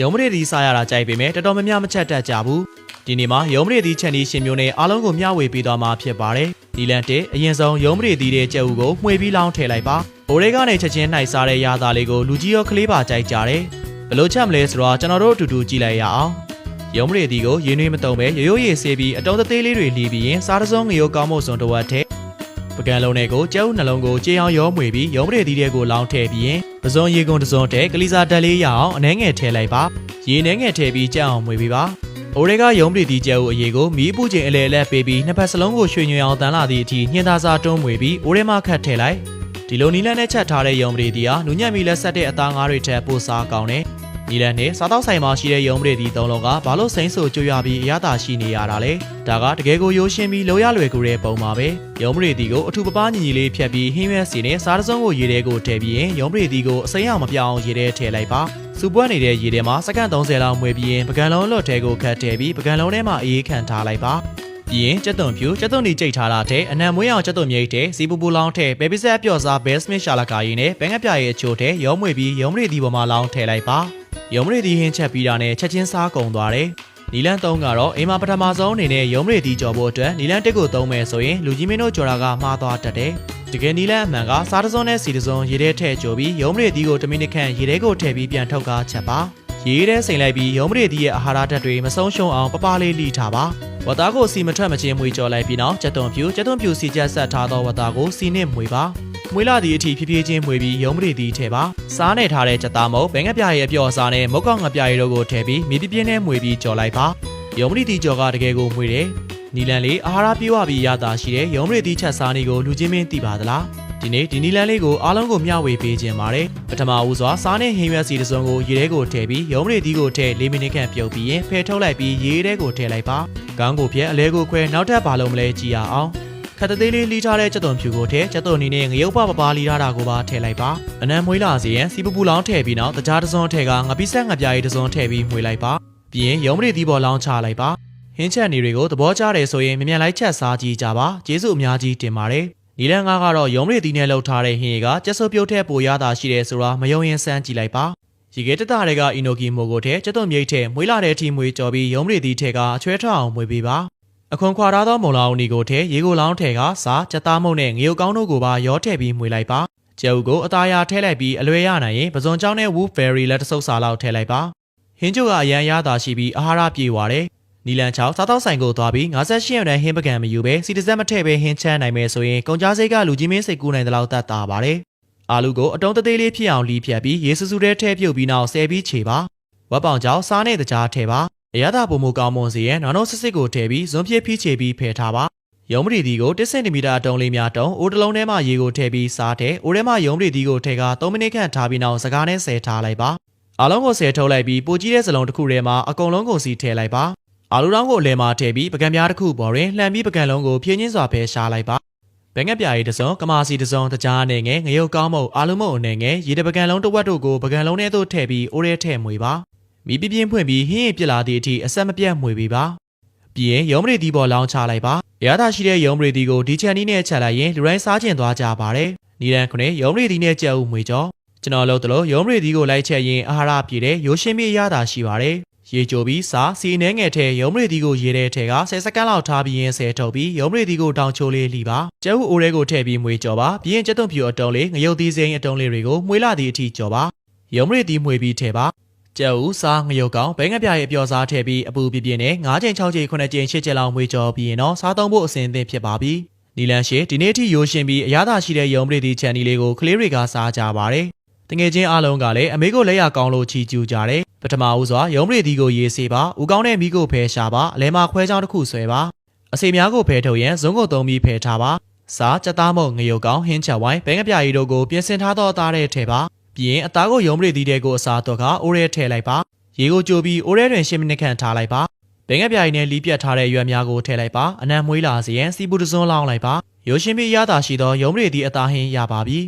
ရုံမရည်ဒီစားရတာကြိုက်ပေမဲ့တော်တော်များများမချက်တတ်ကြဘူးဒီနေ့မှာရုံမရည်ဒီချက်နီးရှင်မျိုးနဲ့အားလုံးကိုမျှဝေပေးသွားမှာဖြစ်ပါတယ်ဒီလန်တစ်အရင်ဆုံးရုံမရည်ဒီတဲ့ကြက်ဥကိုမှွေပြီးလောင်းထည့်လိုက်ပါဘိုးလေးကနေချက်ချင်းနှိုက်စားတဲ့ရာသားလေးကိုလူကြီးရောကလေးပါကြိုက်ကြတယ်ဘယ်လိုချက်မလဲဆိုတော့ကျွန်တော်တို့အတူတူကြည့်လိုက်ရအောင်ရုံမရည်ဒီကိုရင်းနှွေးမတုံပဲရိုးရိုးရေးဆေးပြီးအတုံးသေးလေးတွေလီးပြီးရင်စားတစုံငရုတ်ကောင်းမို့စွန်တစ်ဝက်ထည့်ပ ကံလုံးနဲ့ကိုကျဲဥနှလုံးကိုကြေးအောင်ရောမွေပြီးရုံမရည်ဒီတဲ့ကိုလောင်းထည့်ပြီးရင်ပစုံရေကုန်တစုံထည့်ကလေးစားတက်လေးရအောင်အနှဲငယ်ထည့်လိုက်ပါရေနှဲငယ်ထည့်ပြီးကြက်အောင်မွေပြီးပါ။အိုရေကရုံးပလီတီကျဲကိုအရေးကိုမီးပူချိန်အလဲအလဲပေးပြီးနှစ်ဖက်စလုံးကိုရွှေညွှန်အောင်တန်းလာသည့်အထိညှင်သာစာတွန်းမွေပြီးအိုရေမခတ်ထည့်လိုက်။ဒီလိုနီလန်းနဲ့ချက်ထားတဲ့ရုံးပလီတီဟာနူးညံ့မီလက်ဆက်တဲ့အသားငါးတွေထက်ပိုစားကောင်းတယ်။ နီလန်းနဲ့စားတောက်ဆိုင်မှာရှိတဲ့ရုံးပလီတီသုံးလုံးကဘာလို့စိမ့်ဆိုကြွရပြီးအရသာရှိနေရတာလဲ။ဒါကတကယ်ကိုရိုးရှင်းပြီးလိုရလွယ်ကူတဲ့ပုံပါပဲ။ရုံးပလီတီကိုအထူပပညီညီလေးဖြတ်ပြီးဟင်းရွက်စီနဲ့စားတစုံကိုရေထဲကိုထည့်ပြီးရင်ရုံးပလီတီကိုအစိမ်းအောင်မပြောင်းအောင်ရေထဲထည့်လိုက်ပါ။စူပွက်နေတဲ့ရေထဲမှာစက္ကန့်30လောက်မွေပြီးရင်ပကံလုံးလွတ်ထဲကိုခတ်ထည့်ပြီးပကံလုံးထဲမှာအေးခံထားလိုက်ပါပြီးရင်ကြက်သွန်ဖြူကြက်သွန်ဒီကြိတ်ထားတာတဲ့အနံမွေးအောင်ကြက်သွန်မြိတ်တဲ့စီပူပူလောင်းထဲပဲပိဆက်အပျော့စားဘဲစမစ်ရှာလာကာရီနဲ့ဘဲငှက်ပြရဲ့အချိုထဲရောမွေပြီးရုံမရီဒီပေါ်မှာလောင်းထည့်လိုက်ပါ ရုံမရီဒီဟင်းချက်ပြီးတာနဲ့ချက်ချင်းစားကုန်သွားတယ်နီလန်3ကတော့အိမ်မှာပထမဆုံးအနေနဲ့ရုံမရီဒီကြော်ဖို့အတွက်နီလန်1ကိုသုံးမယ်ဆိုရင်လူကြီးမင်းတို့ကြော်တာကမှားသွားတတ်တယ်တကယ်နီလန်အမှန်ကစားတစုံနဲ့စီတစုံရေထဲထည့်ကြိုပြီးရုံမရီဒီကို1မိနစ်ခန့်ရေထဲကိုထည့်ပြီးပြန်ထုတ်ကားချက်ပါရေထဲစိန်လိုက်ပြီးရုံမရီဒီရဲ့အာဟာရဓာတ်တွေမဆုံးရှုံးအောင်ပပလေးလိထားပါဝတ်သားကိုစီမထွက်မချင်းမွေကြော်လိုက်ပြီးနောက်ကြက်သွန်ဖြူကြက်သွန်ဖြူစီချက်ဆက်ထားသောဝတ်သားကိုစီနဲ့မွေပါ မွေလာသည့်အထိဖြည်းဖြည်းချင်းမွေပြီးရုံမရီဒီထဲပါစားနေထားတဲ့ကြက်သားမုတ်ဘဲငှက်ပြရဲ့အပျော့စားနဲ့မုတ်ကောက်ငှက်ပြရဲ့တို့ကိုထည့်ပြီးမြေပြပြင်းနဲ့မွေပြီးကြော်လိုက်ပါရုံမရီဒီကြော်ကတကယ်ကိုမွေတယ်နီလန်လေးအာဟာရပြေဝပြီးရတာရှိတဲ့ရုံမရီဒီချက်စားနေကိုလူချင်းမင်းသိပါသလားဒီနေ့ဒီနီလန်လေးကိုအားလုံးကိုမျှဝေပေးခြင်းပါတယ်ပထမဦးစွာစားနဲ့ဟင်းရွက်စီတစ်စုံကိုရေထဲကိုထည့်ပြီးရုံမရီဒီကိုထည့်၄မိနစ်ခန့်ပြုတ်ပြီးရင်ဖယ်ထုတ်လိုက်ပြီးရေထဲကိုထည့်လိုက်ပါကောင်းကိုဖြဲအလဲကိုခွဲနောက်ထပ်ဘာလုံးမလဲကြည့်ရအောင် ခတ်သေးလေးလှီးထားတဲ့ကြက်သွန်ဖြူကိုထည့်ကြက်သွန်နီနဲ့ငရုတ်ပပပလှီးထားတာကိုပါထည့်လိုက်ပါအနံမွေးလာစီရင်စီပပူလောင်းထည့်ပြီးနောက်တကြားတစ်စုံထည့်ကငပိဆက်ငပြားရီတစ်စုံထည့်ပြီးမှွေလိုက်ပါပြီးရင်ရုံမရီဒီပေါ်လောင်းချလိုက်ပါဟင်းချက်နေတွေကိုသဘောကျတယ်ဆိုရင်မြ мян လိုက်ချက်စားကြည့်ကြပါကျေးဇူးအများကြီးတင်ပါတယ်နီလန်ကားကတော့ရုံးရီတီနဲ့လှုပ်ထားတဲ့ဟင်းရီကကျက်ဆုပ်ပြုတ်တဲ့ပိုရတာရှိတယ်ဆိုတာမယုံရင်စမ်းကြည့်လိုက်ပါရေခဲတတတွေကအီနိုကီမိုကိုထဲကျက်သွန်မြိတ်ထဲမွေးလာတဲ့အထိမွေးကြော်ပြီးရုံးရီတီထဲကအချွဲထအောင်မွေးပေးပါ အခွန်ခွာထားသောမုံလောင်နီကိုထဲရေကိုလောင်းထဲကစားကြက်သားမုံနဲ့ငရုတ်ကောင်းတို့ကိုပါရောထည့်ပြီးမွေးလိုက်ပါကျဲဥကိုအသားရထဲလိုက်ပြီးအလွယ်ရနိုင်ရင်ပဇွန်ချောင်းနဲ့ wood berry လက်တဆုပ်စာလောက်ထည့်လိုက်ပါဟင်းကျုပ်ကအရန်ရတာရှိပြီးအာဟာရပြေပါတယ်နီလန်ချောက်စားတောက်ဆိုင်ကိုသွားပြီး58ရက်နဲ့ဟင်းပကံမယူပဲစီတစက်မထည့်ပဲဟင်းချမ်းနိုင်မယ်ဆိုရင်ကုန်ကြားစိတ်ကလူကြီးမင်းစိတ်ကူးနိုင်တဲ့လောက်တတ်တာပါတယ်။အာလူကိုအတုံးတသေးလေးဖြစ်အောင်လီးဖြတ်ပြီးရေစူးစူးထဲထည့်ပြုတ်ပြီးနောက်ဆဲပြီးခြေပါ။ဝက်ပေါင်ကြောင့်စားနဲ့တကြားထည့်ပါ။ အရသာပုံမကောင်းမွန်စီရဲ့နောင်နောစစ်စစ်ကိုထည့်ပြီးဇွန်ပြည့်ဖိချေပြီးဖယ်ထားပါ။ရုံးပရီဒီကို1စင်တီမီတာအတုံးလေးများတုံးအိုးတစ်လုံးထဲမှာရေကိုထည့်ပြီးစားတဲ့အိုးထဲမှာရုံးပရီဒီကိုထည့်က3မိနစ်ခန့်ထားပြီးနောက်စကားနဲ့ဆဲထားလိုက်ပါ။အားလုံးကိုဆဲထုတ်လိုက်ပြီးပိုကြီးတဲ့စလုံးတစ်ခုထဲမှာအကုန်လုံးကိုစီထည့်လိုက်ပါ။အာလူတောင်းကိုအလဲမှာထည့်ပြီးပကံပြားတစ်ခုပေါ်တွင်လှန်ပြီးပကံလုံးကိုဖြင်းချင်းစွာဖယ်ရှားလိုက်ပါဘဲငှက်ပြားရီတစ်စုံကမာစီတစ်စုံတကြားအနေငယ်ငရုတ်ကောင်းမုတ်အာလူမုတ်အနေငယ်ရေတပကံလုံးတစ်ဝက်တို့ကိုပကံလုံးထဲသို့ထည့်ပြီးအိုးရဲထည့်မွေပါ မိပြပြင်းဖွင့်ပြီးဟင်းရည်ပြစ်လာသည့်အထိအဆက်မပြတ်မွေပေးပါပြီးရင်ရုံးမရီဒီပေါ်လောင်းချလိုက်ပါရရသာရှိတဲ့ရုံးမရီဒီကိုဒီချန်နီးနဲ့ချက်လိုက်ရင်လူတိုင်းစားကျင်သွားကြပါတယ်နီရန်ခုနှစ်ရုံးမရီဒီနဲ့ကြက်ဥမွေကြောကျွန်တော်လို့တလို့ရုံးမရီဒီကိုလိုက်ချက်ရင်အာဟာရပြည့်တဲ့ရိုးရှင်းပြရတာရှိပါတယ်ရေကြိုပြီးစားစီနှဲငယ်ထဲရုံးမရီဒီကိုရေထဲထဲက10စက္ကန့်လောက်ထားပြီးရင်ဆဲထုတ်ပြီးရုံးမရီဒီကိုတောင်ချိုးလေးလှီပါကျဲဥအိုးရဲကိုထည့်ပြီးမွေကြောပါပြီးရင်ကျက်သွန်ဖြူအတုံးလေးငရုတ်သီးစိမ်းအတုံးလေးတွေကိုမွေလာသည့်အထိကြောပါရုံးမရီဒီမွေပြီးထဲပါ ကျဲဥစားငရုတ်ကောင်ဘဲငပြရဲ့အပျော်စားထည့်ပြီးအပူပြပြနဲ့9ချိန်6ချိန်9ချိန်10ချိန်လောက်မွေကြောပြီးရင်တော့စားသုံးဖို့အဆင်သင့်ဖြစ်ပါပြီနီလန်ရှေဒီနေ့ထိရိုးရှင်ပြီးအရသာရှိတဲ့ရုံးမရီဒီချန်နီလေးကိုကလေးတွေကစားကြပါတယ်တငယ်ချင်းအားလုံးကလည်းအမေကိုလက်ရကောင်းလို့ချီကျူးကြတယ်ပထမဦးစွာရုံးပရိသီကိုရေးစေပါဦးကောင်းတဲ့မိကိုဖဲရှာပါအလဲမှာခွဲချောင်းတစ်ခုဆွဲပါအစီများကိုဖဲထုတ်ရန်ဇုံးကိုသုံးပြီးဖဲထားပါစားကြက်သားမုံငရုတ်ကောင်းဟင်းချက်ဝိုင်းဘဲငပြာရီတို့ကိုပြင်ဆင်ထားသောအသားတဲ့ထဲပါ ပြီးရင်အသားကိုရုံးပရိသီတဲ့ကိုအစားတော့ကအိုးရဲထည့်လိုက်ပါရေကိုကြိုပြီးအိုးရဲတွင်10မိနစ်ခန့်ထားလိုက်ပါဘဲငပြာရီနဲ့လီးပြတ်ထားတဲ့ရွက်များကိုထည့်လိုက်ပါအနံမွေးလာစေရန်စီပူတစွန်းလောင်းလိုက်ပါရိုးရှင်းပြီးရတာရှိသောရုံးပရိသီအသားဟင်းရပါပြီ